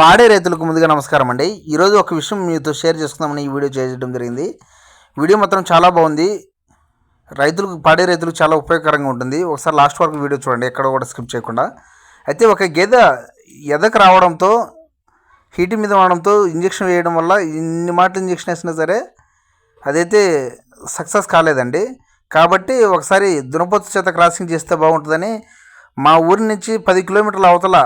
పాడే రైతులకు ముందుగా నమస్కారం అండి. ఈరోజు ఒక విషయం మీతో షేర్ చేసుకుందామని ఈ వీడియో చేయడం జరిగింది. వీడియో మాత్రం చాలా బాగుంది. రైతులకు పాడే రైతులకు చాలా ఉపయోగకరంగా ఉంటుంది. ఒకసారి లాస్ట్ వరకు వీడియో చూడండి ఎక్కడ కూడా స్కిప్ చేయకుండా. అయితే ఒక గేదె ఎదకు రావడంతో హీట్ మీద వాడడంతో ఇంజక్షన్ వేయడం వల్ల ఇన్ని మాటలు ఇంజక్షన్ వేసినా సరే అదైతే సక్సెస్ కాలేదండి. కాబట్టి ఒకసారి దునపొత్తు చేత క్రాసింగ్ చేస్తే బాగుంటుందని మా ఊరి నుంచి పది కిలోమీటర్ల అవతల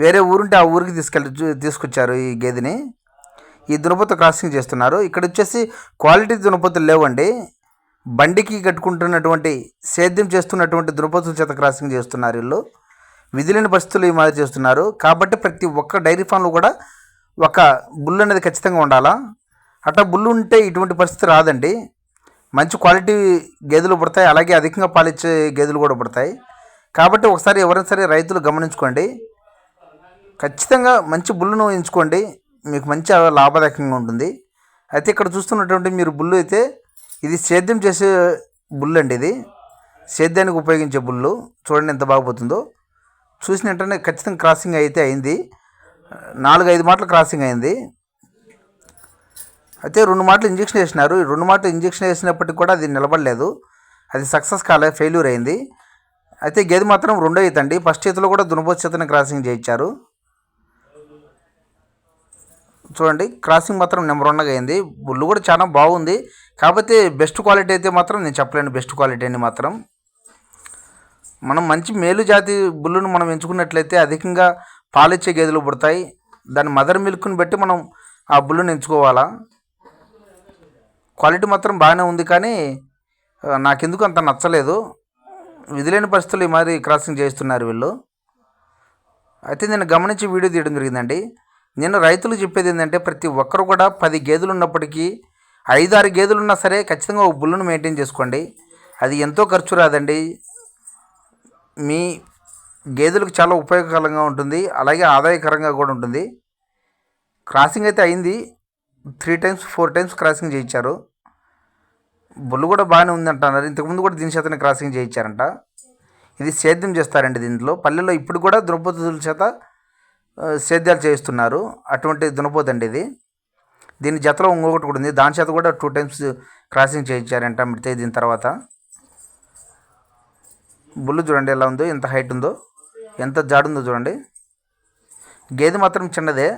వేరే ఊరుంటే ఆ ఊరికి తీసుకెళ్ళి తీసుకొచ్చారు ఈ గేదెని. ఈ దునపొత్తు క్రాసింగ్ చేస్తున్నారు. ఇక్కడ వచ్చేసి క్వాలిటీ దునపతులు లేవండి. బండికి కట్టుకుంటున్నటువంటి సేద్యం చేస్తున్నటువంటి దునపొత్తుల చేత క్రాసింగ్ చేస్తున్నారు వీళ్ళు. విధులేని పరిస్థితులు ఈ మాదిరి చేస్తున్నారు. కాబట్టి ప్రతి ఒక్క డైరీ ఫామ్లో కూడా ఒక బుల్ అనేది ఖచ్చితంగా ఉండాలా? అట్లా బుల్ ఉంటే ఇటువంటి పరిస్థితి రాదండి. మంచి క్వాలిటీ గేదెలు పుడతాయి. అలాగే అధికంగా పాలిచ్చే గేదెలు కూడా పుడతాయి. కాబట్టి ఒకసారి ఎవరైనా సరే రైతులు గమనించుకోండి. ఖచ్చితంగా మంచి బుల్లును ఎంచుకోండి మీకు మంచి లాభదాయకంగా ఉంటుంది. అయితే ఇక్కడ చూస్తున్నటువంటి మీరు బుల్లు అయితే ఇది సేద్యం చేసే బుల్లు అండి ఇది. సేద్యానికి ఉపయోగించే బుల్లు. చూడండి ఎంత బాగుపోతుందో చూసిన వెంటనే ఖచ్చితంగా క్రాసింగ్ అయితే అయింది. నాలుగు ఐదు మాటలు క్రాసింగ్ అయింది. అయితే రెండు మాటలు ఇంజక్షన్ వేసినారు రెండు మాటలు ఇంజక్షన్ వేసినప్పటికి కూడా అది నిలబడలేదు. అది సక్సెస్ కాలే ఫెయిల్యూర్ అయింది. అయితే గేదె మాత్రం రెండో ఈత అండి. ఫస్ట్ ఈతలో కూడా దునపోత్ చేతనే క్రాసింగ్ చేయించారు. చూడండి క్రాసింగ్ మాత్రం నెంబర్ వన్గా అయింది. బుల్లు కూడా చాలా బాగుంది. కాకపోతే బెస్ట్ క్వాలిటీ అయితే మాత్రం నేను చెప్పలేను బెస్ట్ క్వాలిటీ అని మాత్రం. మనం మంచి మేలు జాతి బుల్లును మనం ఎంచుకున్నట్లయితే అధికంగా పాలిచ్చే గేదెలు పుడతాయి. దాని మదర్ మిల్క్ని బట్టి మనం ఆ బుల్లును ఎంచుకోవాలా? క్వాలిటీ మాత్రం బాగానే ఉంది కానీ నాకెందుకు అంత నచ్చలేదు. విధులేని పరిస్థితులు ఈ మాదిరి క్రాసింగ్ చేస్తున్నారు వీళ్ళు. అయితే నేను గమనించి వీడియో తీయడం జరిగిందండి. నేను రైతులు చెప్పేది ఏంటంటే ప్రతి ఒక్కరు కూడా పది గేదెలు ఉన్నప్పటికీ ఐదు ఆరు గేదెలు ఉన్నా సరే ఖచ్చితంగా ఒక బుల్లును మెయింటైన్ చేసుకోండి. అది ఎంతో ఖర్చు రాదండి. మీ గేదెలకు చాలా ఉపయోగకరంగా ఉంటుంది. అలాగే ఆదాయకరంగా కూడా ఉంటుంది. క్రాసింగ్ అయితే అయింది. Three times four times crossing చేయించారు. బుల్లు కూడా బాగానే ఉంది ఇంతకుముందు కూడా దీని చేతనే క్రాసింగ్ చేయించారంట. ఇది సేద్యం చేస్తారండి దీంట్లో. పల్లెల్లో ఇప్పుడు కూడా దునపోతుల చేత సేద్యాలు చేయిస్తున్నారు. అటువంటి దునపోతు అండి ఇది. దీని జతలో ఇంకొకటి కూడా ఉంది. దాని చేత కూడా టూ టైమ్స్ క్రాసింగ్ చేయించారంట మిడితే దీని తర్వాత. బుల్లు చూడండి ఎలా ఉందో ఎంత హైట్ ఉందో ఎంత జాడుందో చూడండి. గేదె మాత్రం చిన్నదే.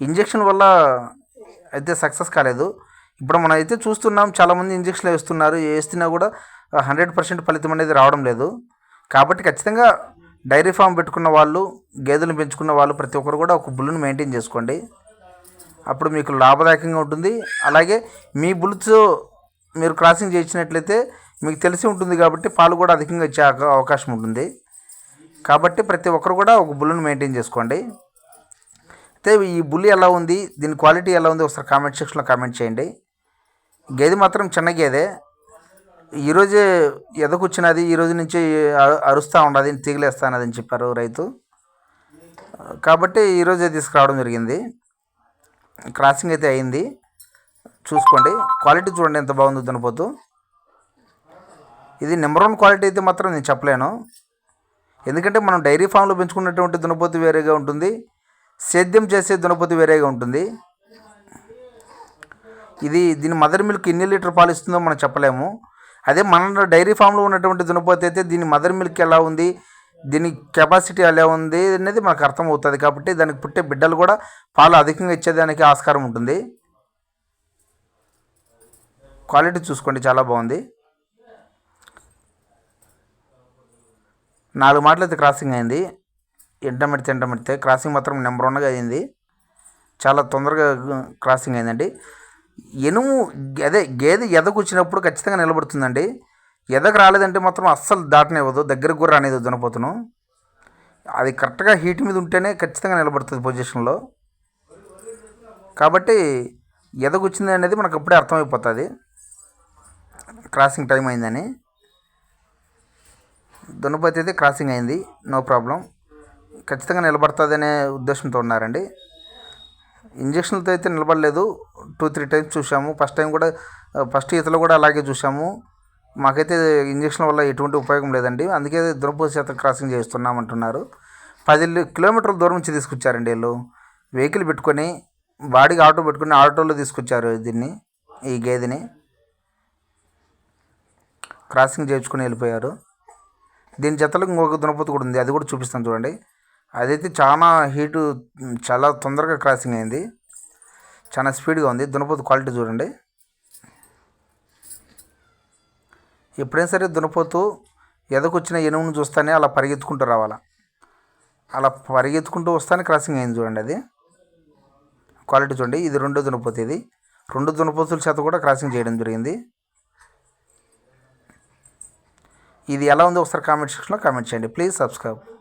ఇంజక్షన్ వల్ల అయితే సక్సెస్ కాలేదు. ఇప్పుడు మనం అయితే చూస్తున్నాం చాలామంది ఇంజక్షన్లు వేస్తున్నారు. వేస్తున్నా కూడా హండ్రెడ్ పర్సెంట్ ఫలితం అనేది రావడం లేదు. కాబట్టి ఖచ్చితంగా డైరీ ఫామ్ పెట్టుకున్న వాళ్ళు గేదెలను పెంచుకున్న వాళ్ళు ప్రతి ఒక్కరు కూడా ఒక బుల్లును మెయింటైన్ చేసుకోండి. అప్పుడు మీకు లాభదాయకంగా ఉంటుంది. అలాగే మీ బుల్తో మీరు క్రాసింగ్ చేయించినట్లయితే మీకు తెలిసి ఉంటుంది కాబట్టి పాలు కూడా అధికంగా ఇచ్చే అవకాశం ఉంటుంది. కాబట్టి ప్రతి ఒక్కరు కూడా ఒక బుల్లును మెయింటైన్ చేసుకోండి. అయితే ఈ బుల్లి ఎలా ఉంది దీని క్వాలిటీ ఎలా ఉంది ఒకసారి కామెంట్ సెక్షన్లో కామెంట్ చేయండి. గేదె మాత్రం చిన్న గేదె. ఈరోజే ఎదకొచ్చినది ఈ రోజు నుంచి అరుస్తూ ఉండదు తీగలేస్తానది అని చెప్పారు రైతు. కాబట్టి ఈరోజే తీసుకురావడం జరిగింది. క్రాసింగ్ అయితే అయింది. చూసుకోండి. క్వాలిటీ చూడండి ఎంత బాగుందో దునపోతు ఇది నెంబర్ వన్ క్వాలిటీ అయితే మాత్రం నేను చెప్పలేను. ఎందుకంటే మనం డైరీ ఫామ్లో పెంచుకున్నటువంటి దునపోతు వేరేగా ఉంటుంది. సేద్యం చేసే దునపోతు వేరేగా ఉంటుంది. ఇది దీని మదర్ మిల్క్ ఎన్ని లీటర్ పాలు ఇస్తుందో మనం చెప్పలేము. అదే మన డైరీ ఫామ్లో ఉన్నటువంటి దునపోతు అయితే దీని మదర్ మిల్క్ ఎలా ఉంది? దీని కెపాసిటీ ఎలా ఉంది? అనేది మనకు అర్థమవుతుంది కాబట్టి దానికి పుట్టే బిడ్డలు కూడా పాలు అధికంగా ఇచ్చేదానికి ఆస్కారం ఉంటుంది. క్వాలిటీ చూసుకోండి చాలా బాగుంది. నాలుగు మాటలు అయితే క్రాసింగ్ అయింది. ఎంటమిడితే ఎంటమిడితే క్రాసింగ్ మాత్రం నెంబర్ వన్గా అయింది. చాలా తొందరగా క్రాసింగ్ అయిందండి. ఎనుము అదే గేదె ఎదకు వచ్చినప్పుడు ఖచ్చితంగా నిలబడుతుందండి. ఎదకు రాలేదంటే మాత్రం అస్సలు దాటనివ్వదు. దగ్గరకు కూడా రానిది దునపోతును అది కరెక్ట్గా హీట్ మీద ఉంటేనే ఖచ్చితంగా నిలబడుతుంది పొజిషన్లో. కాబట్టి ఎదకొచ్చింది అనేది మనకు అప్పుడే అర్థమైపోతుంది. క్రాసింగ్ టైం అయిందని. దునపతి అయితే క్రాసింగ్ అయింది. No problem. ఖచ్చితంగా నిలబడుతుంది అనే ఉద్దేశంతో ఉన్నారండి. ఇంజక్షన్లతో అయితే నిలబడలేదు. టూ త్రీ టైమ్స్ చూసాము ఫస్ట్ టైం కూడా ఫస్ట్ ఈతలో కూడా అలాగే చూసాము మాకైతే ఇంజక్షన్ వల్ల ఎటువంటి ఉపయోగం లేదండి. అందుకే దురపతి శాతం క్రాసింగ్ చేస్తున్నామంటున్నారు పది కిలోమీటర్ల దూరం నుంచి తీసుకొచ్చారండి వీళ్ళు. వెహికల్ పెట్టుకొని బాడీకి ఆటో పెట్టుకొని ఆటోలో తీసుకొచ్చారు దీన్ని ఈ గేదెని. క్రాసింగ్ చేయించుకొని వెళ్ళిపోయారు. దీని జతలకు ఇంకొక దునపతి కూడా ఉంది. అది కూడా చూపిస్తాను చూడండి. అదైతే చాలా హీటు చాలా తొందరగా క్రాసింగ్ అయింది. చాలా స్పీడ్గా ఉంది. దునపోతు క్వాలిటీ చూడండి. ఎప్పుడైనా సరే దునపోతు ఎదకొచ్చిన ఎనుమును చూస్తానే అలా పరిగెత్తుకుంటూ రావాలా. అలా పరిగెత్తుకుంటూ వస్తానే క్రాసింగ్ అయింది చూడండి అది. క్వాలిటీ చూడండి. ఇది రెండో దునపోతు ఇది. రెండు దునపోతుల చేత కూడా క్రాసింగ్ చేయడం జరిగింది. ఇది ఎలా ఉందో ఒకసారి కామెంట్ సెక్షన్లో కామెంట్ చేయండి. Please subscribe.